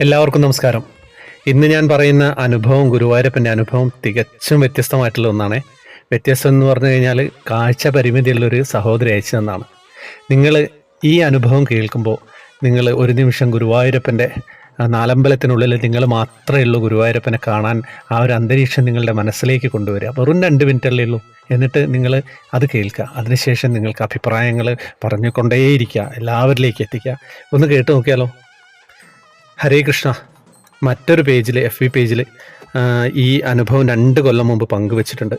എല്ലാവർക്കും നമസ്കാരം. ഇന്ന് ഞാൻ പറയുന്ന അനുഭവം ഗുരുവായൂരപ്പന്റെ അനുഭവം തികച്ചും വ്യത്യസ്തമായിട്ടുള്ള ഒന്നാണ്. വ്യത്യസ്തം എന്ന് പറഞ്ഞു കഴിഞ്ഞാൽ കാഴ്ച പരിമിതിയുള്ളൊരു സഹോദരി അയച്ചു തന്നാണ്. നിങ്ങൾ ഈ അനുഭവം കേൾക്കുമ്പോൾ നിങ്ങൾ ഒരു നിമിഷം ഗുരുവായൂരപ്പന്റെ നാലമ്പലത്തിനുള്ളിൽ നിങ്ങൾ മാത്രമേ ഉള്ളൂ ഗുരുവായൂരപ്പനെ കാണാൻ ആ ഒരു അന്തരീക്ഷം നിങ്ങളുടെ മനസ്സിലേക്ക് കൊണ്ടുവരിക. വെറും രണ്ട് മിനിറ്റല്ലേ ഉള്ളൂ. എന്നിട്ട് നിങ്ങൾ അത് കേൾക്കുക. അതിനുശേഷം നിങ്ങൾക്ക് അഭിപ്രായങ്ങൾ പറഞ്ഞുകൊണ്ടേയിരിക്കുക. എല്ലാവരിലേക്ക് എത്തിക്കുക. ഒന്ന് കേട്ട് നോക്കിയാലോ? ഹരേ കൃഷ്ണ. മറ്റൊരു പേജിൽ എഫ് വി പേജിൽ ഈ അനുഭവം രണ്ട് കൊല്ലം മുമ്പ് പങ്കുവച്ചിട്ടുണ്ട്.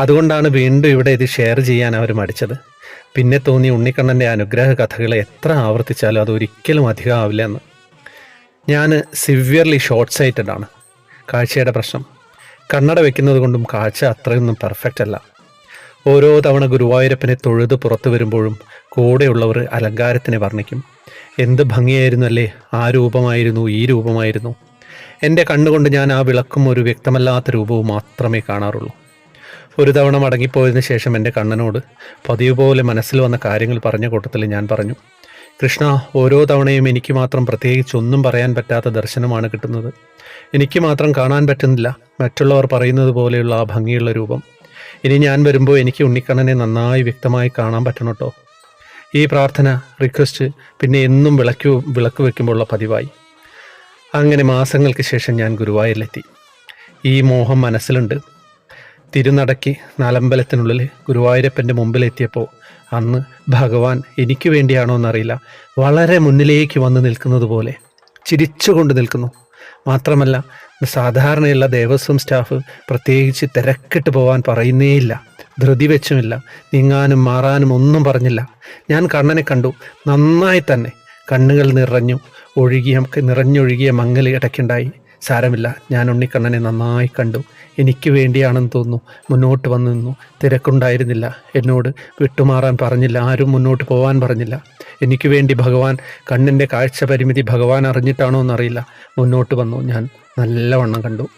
അതുകൊണ്ടാണ് വീണ്ടും ഇവിടെ ഇത് ഷെയർ ചെയ്യാൻ അവർ മടിച്ചത്. പിന്നെ തോന്നി ഉണ്ണിക്കണ്ണന്റെ അനുഗ്രഹ കഥകൾ എത്ര ആവർത്തിച്ചാലും അത് ഒരിക്കലും അധികമാവില്ല എന്ന്. ഞാൻ സിവിയർലി ഷോർട്ട് സൈറ്റഡ് ആണ്. കാഴ്ചയുടെ പ്രശ്നം. കണ്ണട വെക്കുന്നത് കൊണ്ടും കാഴ്ച അത്രയൊന്നും പെർഫെക്റ്റ് അല്ല. ഓരോ തവണ ഗുരുവായൂരപ്പനെ തൊഴുത് പുറത്തു വരുമ്പോഴും കൂടെയുള്ളവർ അലങ്കാരത്തിനെ വർണിക്കും. എന്ത് ഭംഗിയായിരുന്നു അല്ലേ? ആ രൂപമായിരുന്നു ഈ രൂപമായിരുന്നു. എന്റെ കണ്ണുകൊണ്ട് ഞാൻ ആ വിളക്കും ഒരു വ്യക്തമല്ലാത്ത രൂപവും മാത്രമേ കാണാറുള്ളൂ. ഒരു തവണ മടങ്ങിപ്പോയതിനു ശേഷം എന്റെ കണ്ണനോട് പതിവ് പോലെ മനസ്സിൽ വന്ന കാര്യങ്ങൾ പറഞ്ഞ കൂട്ടത്തിൽ ഞാൻ പറഞ്ഞു കൃഷ്ണ ഓരോ തവണയും എനിക്ക് മാത്രം പ്രത്യേകിച്ച് ഒന്നും പറയാൻ പറ്റാത്ത ദർശനമാണ് കിട്ടുന്നത്. എനിക്ക് മാത്രം കാണാൻ പറ്റുന്നില്ല. മറ്റുള്ളവർ പറയുന്നത് പോലെയുള്ള ആ ഭംഗിയുള്ള രൂപം. ഇനി ഞാൻ വരുമ്പോൾ എനിക്ക് ഉണ്ണിക്കണ്ണനെ നന്നായി വ്യക്തമായി കാണാൻ പറ്റണം കേട്ടോ ഈ പ്രാർത്ഥന റിക്വസ്റ്റ് പിന്നെ എന്നും വിളക്ക് വിളക്ക് വെക്കുമ്പോഴുള്ള പതിവായി. അങ്ങനെ മാസങ്ങൾക്ക് ശേഷം ഞാൻ ഗുരുവായൂരിലെത്തി. ഈ മോഹം മനസ്സിലുണ്ട്. തിരുനടക്കി നാലമ്പലത്തിനുള്ളിൽ ഗുരുവായൂരപ്പന്റെ മുമ്പിലെത്തിയപ്പോൾ അന്ന് ഭഗവാൻ എനിക്ക് വേണ്ടിയാണോ എന്നറിയില്ല. വളരെ മുന്നിലേക്ക് വന്ന് നിൽക്കുന്നത് പോലെ ചിരിച്ചുകൊണ്ട് നിൽക്കുന്നു. മാത്രമല്ല സാധാരണയുള്ള ദേവസ്വം സ്റ്റാഫ് പ്രത്യേകിച്ച് തിരക്കിട്ട് പോകാൻ പറയുന്നേയില്ല. ധൃതി വെച്ചുമില്ല. നീങ്ങാനും മാറാനും ഒന്നും പറഞ്ഞില്ല. ഞാൻ കണ്ണനെ കണ്ടു. നന്നായി തന്നെ. കണ്ണുകൾ നിറഞ്ഞു. ഒഴുകിയ നിറഞ്ഞൊഴുകിയ മങ്ങൽ ഇടയ്ക്കുണ്ടായി. സാരമില്ല. ഞാൻ ഉണ്ണിക്കണ്ണനെ നന്നായി കണ്ടു. എനിക്ക് വേണ്ടിയാണെന്ന് തോന്നുന്നു. മുന്നോട്ട് വന്നു നിന്നു. തിരക്കുണ്ടായിരുന്നില്ല. എന്നോട് വിട്ടുമാറാൻ പറഞ്ഞില്ല. ആരും മുന്നോട്ട് പോകാൻ പറഞ്ഞില്ല. എനിക്ക് വേണ്ടി ഭഗവാൻ കണ്ണിന്റെ കാഴ്ച പരിമിതി ഭഗവാൻ അറിഞ്ഞിട്ടാണോ എന്നറിയില്ല. മുന്നോട്ട് വന്നു. ഞാൻ നല്ലവണ്ണം കണ്ടു.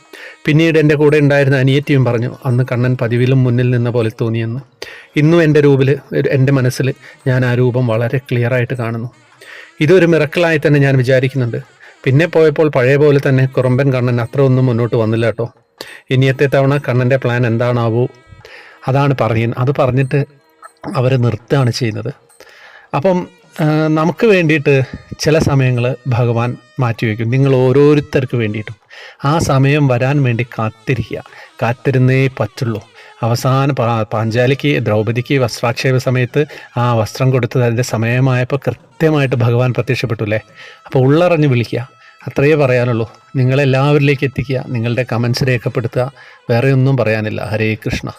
പിന്നീട് എന്റെ കൂടെ ഉണ്ടായിരുന്ന അനിയത്തിയും പറഞ്ഞു അന്ന് കണ്ണൻ പതിവിലും മുന്നിൽ നിന്ന പോലെ തോന്നിയെന്ന്. ഇന്നും എന്റെ രൂപിൽ എന്റെ മനസ്സിൽ ഞാൻ ആ രൂപം വളരെ ക്ലിയറായിട്ട് കാണുന്നു. ഇതൊരു മിറക്കിളായി തന്നെ ഞാൻ വിചാരിക്കുന്നുണ്ട്. പിന്നെ പോയപ്പോൾ പഴയ പോലെ തന്നെ കുറമ്പൻ കണ്ണൻ അത്ര ഒന്നും മുന്നോട്ട് വന്നില്ല കേട്ടോ. ഇനിയത്തെ തവണ കണ്ണന്റെ പ്ലാൻ എന്താണാവൂ? അതാണ് പറയുന്നത് അത് പറഞ്ഞിട്ട് അവർ നിർത്തുകയാണ് ചെയ്യുന്നത്. അപ്പം നമുക്ക് വേണ്ടിയിട്ട് ചില സമയങ്ങൾ ഭഗവാൻ മാറ്റിവെക്കും. നിങ്ങൾ ഓരോരുത്തർക്ക് വേണ്ടിയിട്ടും. ആ സമയം വരാൻ വേണ്ടി കാത്തിരിക്കുക. കാത്തിരുന്നേ പറ്റുള്ളൂ. അവസാന പാഞ്ചാലിക്ക് ദ്രൗപദിക്ക് വസ്ത്രാക്ഷേപ സമയത്ത് ആ വസ്ത്രം കൊടുത്തത് അതിന്റെ സമയമായപ്പോൾ കൃത്യമായിട്ട് ഭഗവാൻ പ്രത്യക്ഷപ്പെട്ടു അല്ലേ അപ്പോൾ ഉള്ളറിഞ്ഞ് വിളിക്കുക. അത്രയേ പറയാനുള്ളൂ. നിങ്ങളെല്ലാവരിലേക്ക് എത്തിക്കുക. നിങ്ങളുടെ കമൻസ് രേഖപ്പെടുത്തുക. വേറെ ഒന്നും പറയാനില്ല. ഹരേ കൃഷ്ണ.